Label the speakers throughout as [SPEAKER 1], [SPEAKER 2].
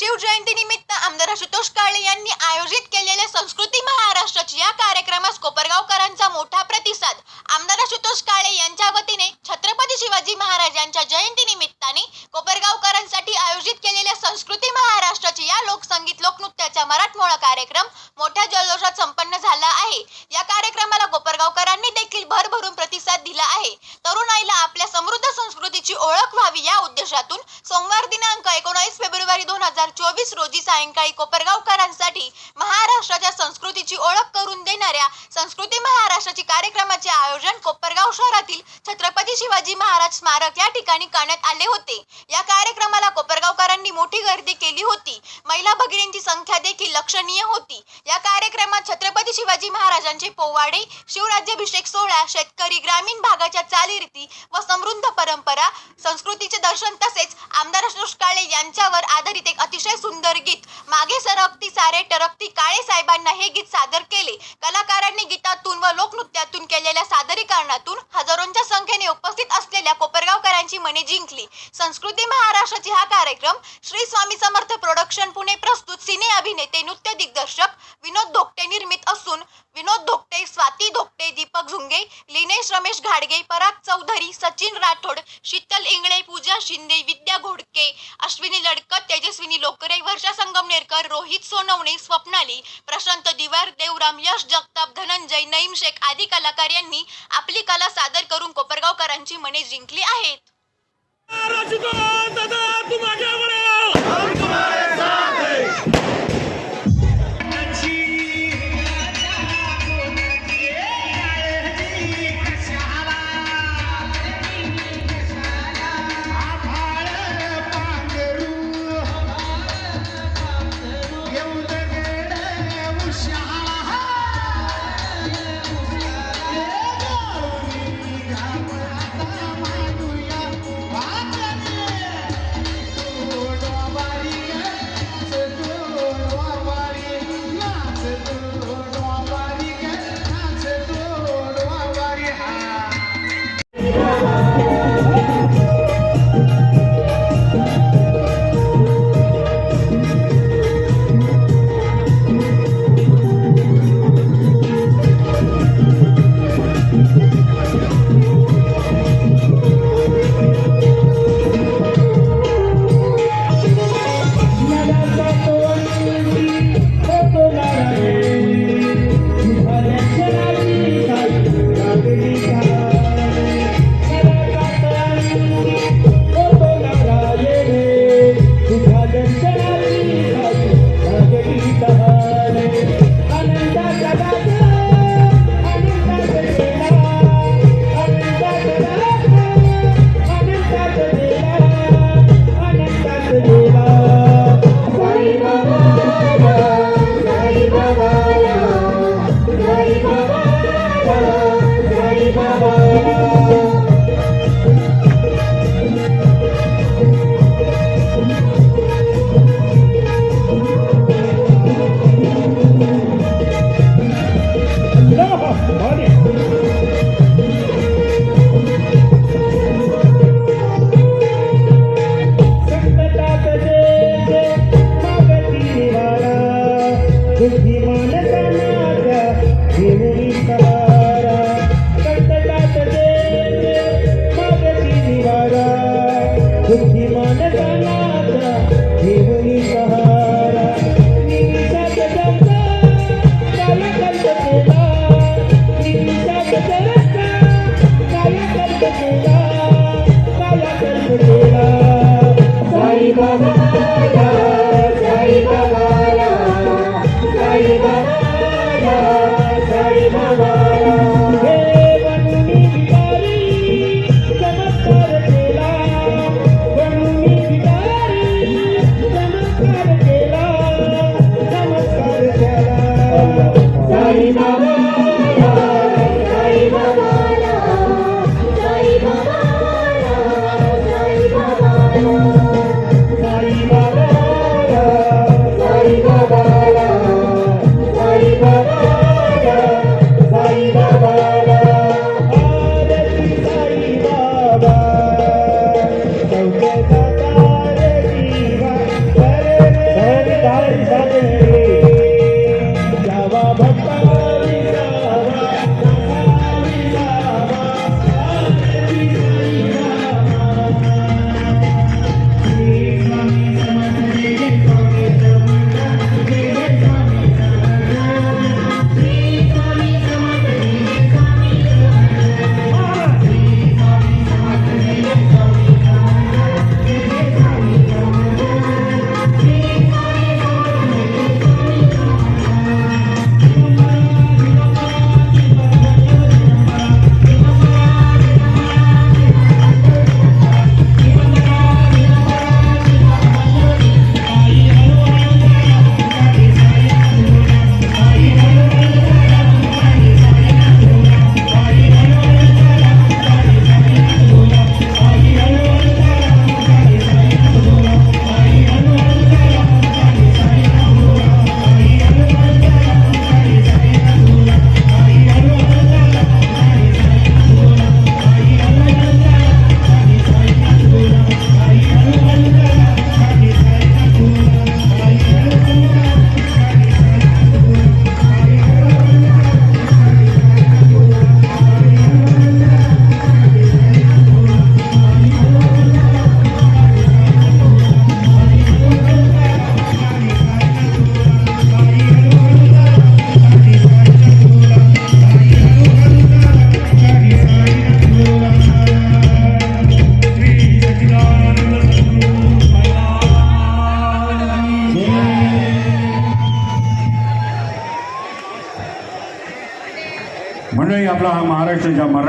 [SPEAKER 1] शिवजयंती निमित्त आमदार आशुतोष काळे यांनी आयोजित केलेल्या संस्कृती महाराष्ट्राची या कार्यक्रमास कोपरगावकरांचा मोठा प्रतिसाद. आमदार आशुतोष काळे यांच्या वतीने छत्रपती शिवाजी महाराज यांच्या जयंती निमित्ताने कोपरगावकरांसाठी आयोजित केलेल्या संस्कृती महाराष्ट्राची या लोकसंगीत लोकनृत्याचा मराठमोळा कार्यक्रम मोठ्या जल्लोषात संपन्न झाला आहे. या कार्यक्रमाला कोपरगावकरांनी देखील भरभरून प्रतिसाद दिला आहे. तरुणाईला आपल्या समृद्ध संस्कृतीची ओळख व्हावी या उद्देशातून सोमवार दिनांक एकोणावीस फेब्रुवारी दोन हजार चोवीस रोजी सायंकाळी कोपरगावकरांसाठी महाराष्ट्राच्या संस्कृतीची ओळख करून देणाऱ्या संस्कृती महाराष्ट्राची कार्यक्रमाचे आयोजन कोपरगाव शहरातील छत्रपती शिवाजी महाराज स्मारक या ठिकाणी करण्यात आले होते. या कार्यक्रमाला कोपरगावकरांनी मोठी गर्दी केली होती. महिला भगिनींची संख्या देखील लक्षणीय होती. या कार्यक्रमात छत्रपती शिवाजी महाराजांचे पोवाडे शिवराज्याभिषेक सोहळा शेतकरी ग्रामीण भागाच्या चालीरीती व समृद्ध परंपरा संस्कृतीचे दर्शन तसेच आमदार अशोष काळे यांच्यावर आधारित एक अतिशय सुंदर गीत. मागे सरकती सारे टरकती काळे साहेबांना हे गीत सादर केले. कलाकारांनी गीतातून व लोकनृत्यातून केलेल्या सादरीकरणातून हजारोंच्या संख्येने उपस्थित असलेल्या कोपरगावकरांची मने जिंकली. संस्कृती महाराष्ट्राची हा कार्यक्रम श्री स्वामी समर्थ प्रोडक्शन पुणे प्रस्तुत सिने अभिनेते नृत्य दिग्दर्शक विनोद धोकटे निर्मित असून विनोद धोकटे स्वाती धोकटे दीपक झुंगे लिनेश रमेश घाडगे पराग चौधरी सचिन राठोड शीतल इंगळे पूजा शिंदे विद्या घोडके अश्विनी लडकत तेजस्विनी लोकरे वर्षा संगमनेरकर रोहित सोनवणे स्वप्नाली प्रशांत दिवार देवराम यश जगताप धनंजय नईम शेख आदी कलाकार यांनी आपली कला सादर करून कोपरगावकरांची मने जिंकली आहेत.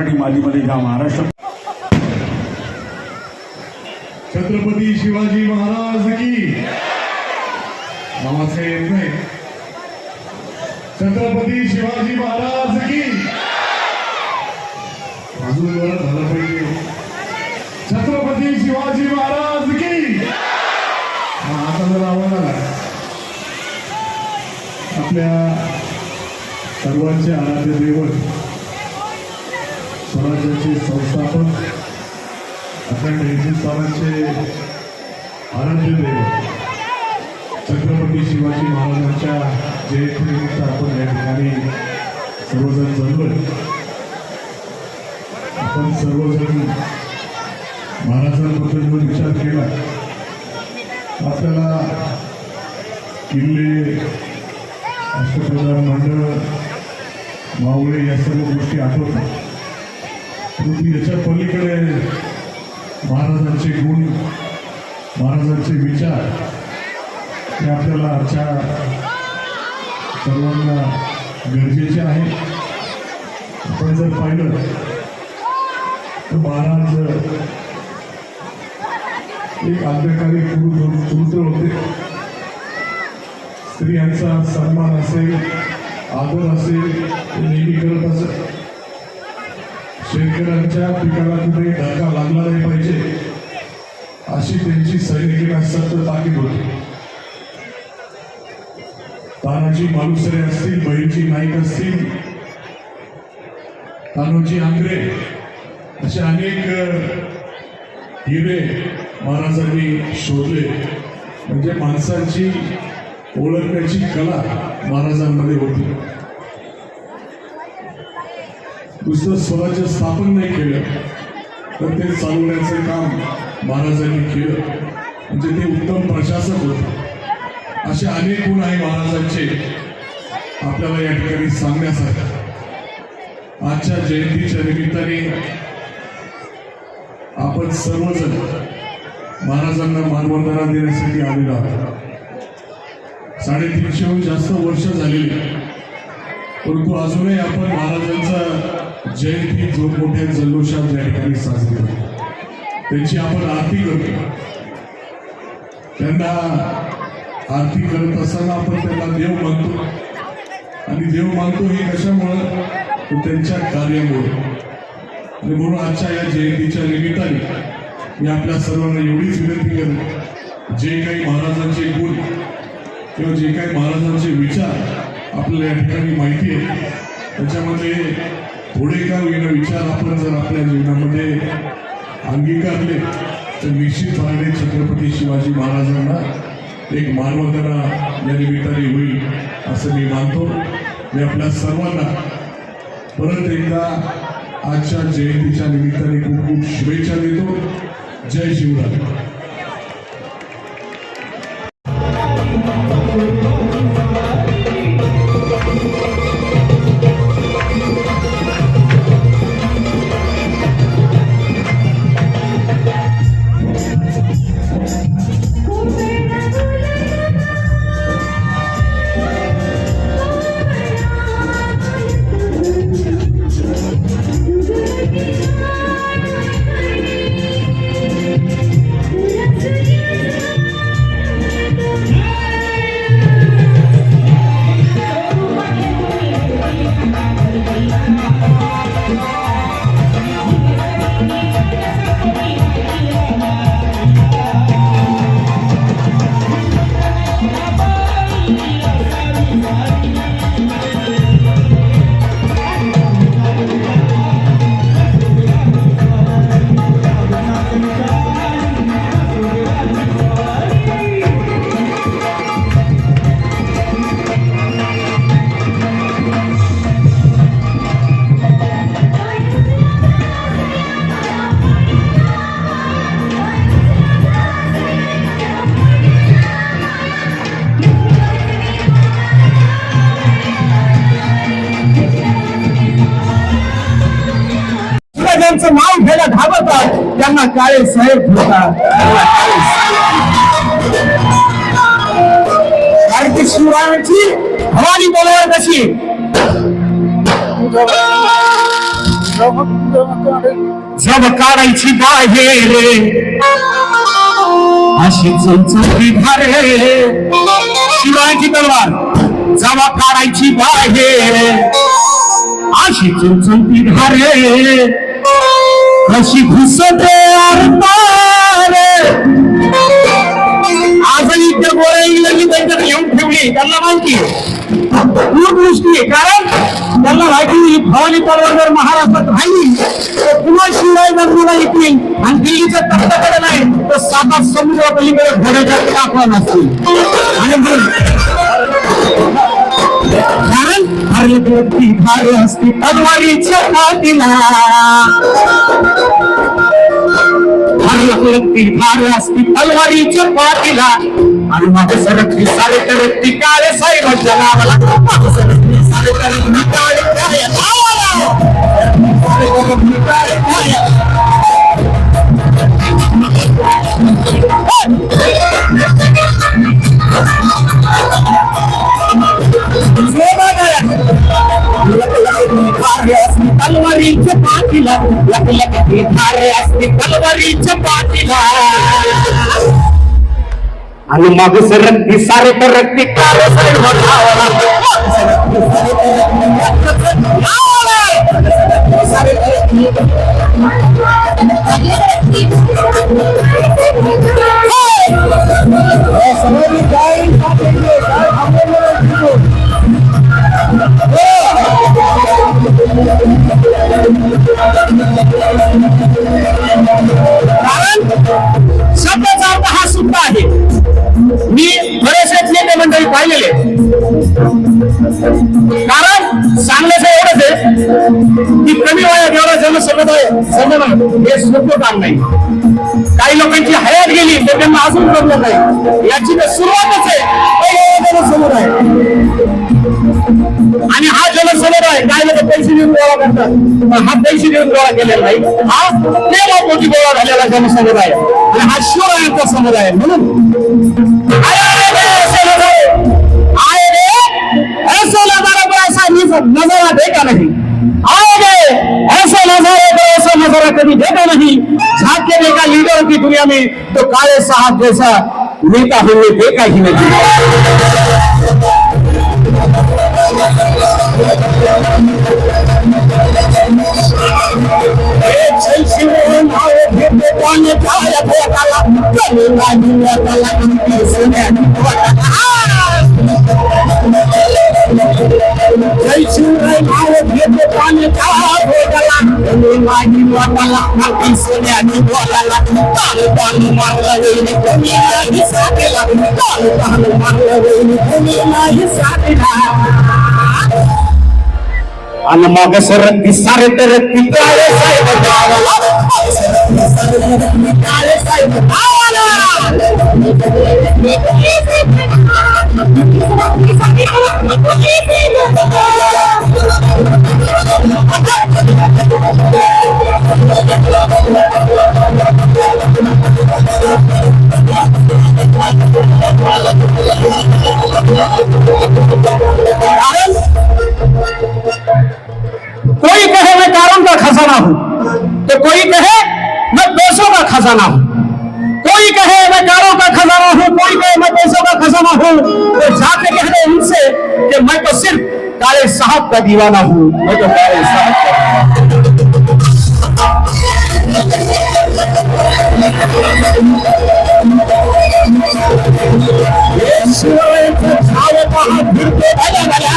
[SPEAKER 2] मराठी मालीमध्ये ज्या महाराष्ट्र
[SPEAKER 3] छत्रपती शिवाजी महाराज की नावाचे छत्रपती शिवाजी महाराज की अजून वर झालं पाहिजे. छत्रपती शिवाजी महाराज की आता जर आवाज आला. आपल्या सर्वांचे आराध्य दैवत स्वराज्याचे आपल्या अखंड हिंदुस्थानाचे आराध्य दैवत छत्रपती शिवाजी महाराजांच्या जयंतीनिमित्त आपण या ठिकाणी सर्वजण जमलोय. आपण सर्वजण महाराजांबद्दल जर विचार केला आपल्याला किल्ले अष्टप्रधान मंडळ मावळे या सर्व गोष्टी आठवतात. परंतु याच्या पलीकडे महाराजांचे गुण महाराजांचे विचार हे आपल्याला आजच्या सर्वांना गरजेचे आहे. आपण जर पाहिलं तर महाराज एक आज्ञाकारी पुरुष पुरुष होते. स्त्रियांचा सन्मान असेल आदर असेल नेहमी करत असत. शेतकऱ्यांच्या पिकाला कुठे धक्का लागला नाही पाहिजे. अशी त्यांची सैनिकी सतत ताकीद होती. तानाजी मालुसरे असतील बहिणजी नाईक असतील तानोजी आंग्रे असे अनेक हिरे महाराजांनी शोधले. म्हणजे माणसांची ओळखण्याची कला महाराजांमध्ये होती. दुसरं स्वराज्य स्थापन नाही केलं तर ते चालवण्याचं काम महाराजांनी केलं. म्हणजे ते उत्तम प्रशासक होते. असे अनेक गुण आहे महाराजांचे आपल्याला या ठिकाणी सांगण्यासारखं. आजच्या जयंतीच्या निमित्ताने आपण सर्वजण महाराजांना मानवंदना देण्यासाठी आलेलो आहोत. साडेतीनशेहून जास्त वर्ष झालेली परंतु अजूनही आपण महाराजांचा जयंती जो मोठ्या जल्लोषात या ठिकाणी साजरी करतो. त्यांची आपण आरती करतो. त्यांना आरती करत असताना आपण त्यांना देव मानतो. आणि देव मानतो हे कशामुळं? त्यांच्या कार्यामुळे. आणि म्हणून आजच्या या जयंतीच्या निमित्ताने मी आपल्या सर्वांना एवढीच विनंती करतो. जे काही महाराजांचे गुण किंवा जे काही महाराजांचे विचार आपल्याला या ठिकाणी माहिती आहे. त्याच्यामध्ये थोडे का होईना विचार आपण जर आपल्या जीवनामध्ये अंगीकारले तर निश्चितपणे छत्रपती शिवाजी महाराजांना एक मानवंदना या निमित्ताने होईल असं मी मानतो. मी आपल्या सर्वांना परत एकदा आजच्या जयंतीच्या निमित्ताने खूप खूप शुभेच्छा देतो. जय शिवराय.
[SPEAKER 4] ज्यांचं नाव घ्यायला घाबरतात त्यांना काळे साहेब म्हणतात. त्यांना शिवरायांची भवानी बोलवा कशी? जब काढायची बाहेर अशी चमचमती धारे. शिवरायांची तलवार जवा काढायची बाहेर अशी चमचमती धारे. कशी घुसते आजही त्या गोळ्या इंग्रजी त्यांच्यात येऊन ठेवली. त्यांना माहिती दूरदृष्टी आहे. कारण त्यांना माहिती ही भवानी तलवार जर महाराष्ट्रात राहिली. तर पुन्हा शिवाय जन्माला येतील आणि दिल्लीच्या तख्ताकडे नाही तर सातात समुद्र पलीकडे घोड्याच्या टाकवा नसतील आणि म्हणून कारण हरती भारी असते तलवारीच्या काठीला हरती भारी असती तलवारीच्या पाठीला आणि माझे सरकली सारे तरती काळे साहेब नावाला माझे सरकली सारे तरती काळे काळे नावाला सारे तरती काळे काळे तलवारीच्या पाठीला लक लक ती धारे असते तलवारीच्या पाठीला. आणि मग सरकती सारे तरकती काळे साहेब कारण शब्दाचा अर्थ हा सुद्धा आहे. मी बरेचसे नेते मंडळी पाहिलेले कारण सांगण्याचं एवढंच आहे की कमी वयात एवढा समुदाय समजणं हे सोपं काम नाही. काही लोकांची हयात गेली तर त्यांना अजून जमलं नाही. याची तर सुरुवातच आहे. पहिला जनसमुदाय आणि हा जनसमुदाय काय लोक पैसे देऊन गोळा करतात पण हा पैसे देऊन गोळा केलेला नाही हा प्रेमापोटी गोळा झालेला जनसमुदाय आहे. आणि हा शिवरायांचा समुदाय आहे. म्हणून आए रे ऐसे नजारे, आए रे ऐसे नजारे को ऐसा निज- नजारा देखा नहीं आओगे ऐसे नजारे को ऐसा नजारा कभी देखा नहीं झाके देखा लीडरों की दुनिया में तो काले साहब जैसा नेता हमने देखा ही नहीं शिवराम आओ भेटे पाने खाया भोगाला मी वाटाला हाती सोन्यानी बोलाला ताल ताल मारला वेळी तुम्ही नाही साथीला ताल ताल मारला वेळी तुम्ही नाही साथीला आणि मग सरती सारे तर ती काळे साहेब गावाला काळे साहेब खजाना हूँ। कोई कहे, मैं कारों का खजाना हूँ, कोई कहे, मैं पैसों का खजाना हूँ। तो जाके कह रहे उनसे कि मैं तो सिर्फ़ काले साहब का दीवाना हूँ, मैं तो काले साहब का शिवायचं छाव पहा फिरते भल्या भल्या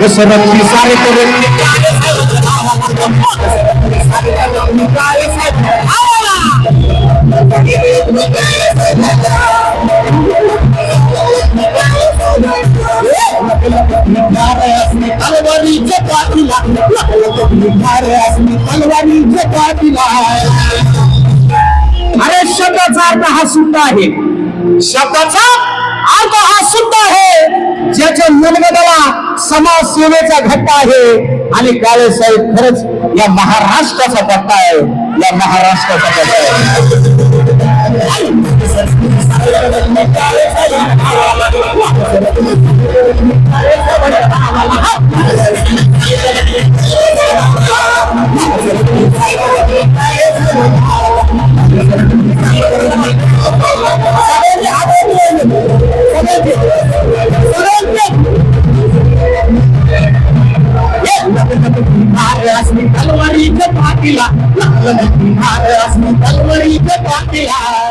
[SPEAKER 4] कसा निर्मित हा राणी शिवरायांचा छाव कसा फिरते लोक भल्या तलवारीच्या पाठीला अरे शब्दाचा अर्थ हा सुद्धा आहे. शब्दाचा अर्थ हा सुद्धा आहे. ज्याच्या मनगदाला समाजसेवेचा घट्ट आहे. आणि काळे साहेब खरंच या महाराष्ट्राचा पट्टा आहे या महाराष्ट्राचा पट्टा तलवारीच्या असं तलवारीच्या पाटीला.